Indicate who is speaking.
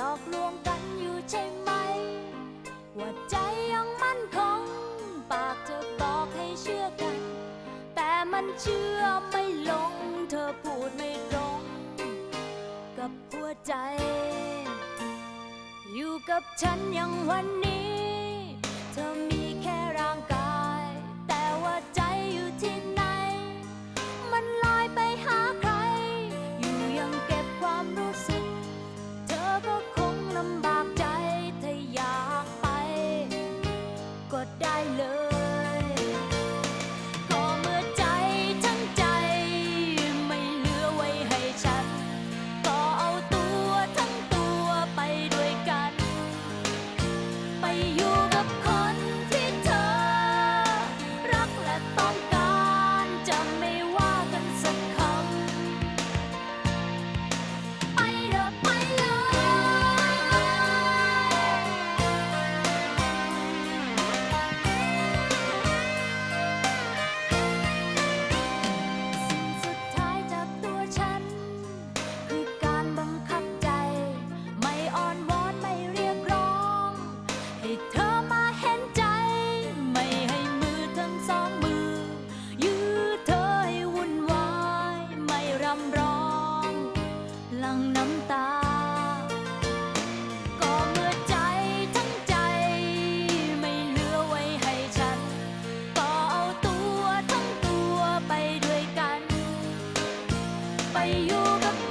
Speaker 1: หลอกลวงกันอยู่ใช่ไหม ว่าใจยังมั่นคง ปากเธอบอกให้เชื่อกัน แต่มันเชื่อไม่ลง เธอพูดไม่ตรง กับหัวใจ อยู่กับฉันอย่างวันนี้ love. ไปอยู่กับ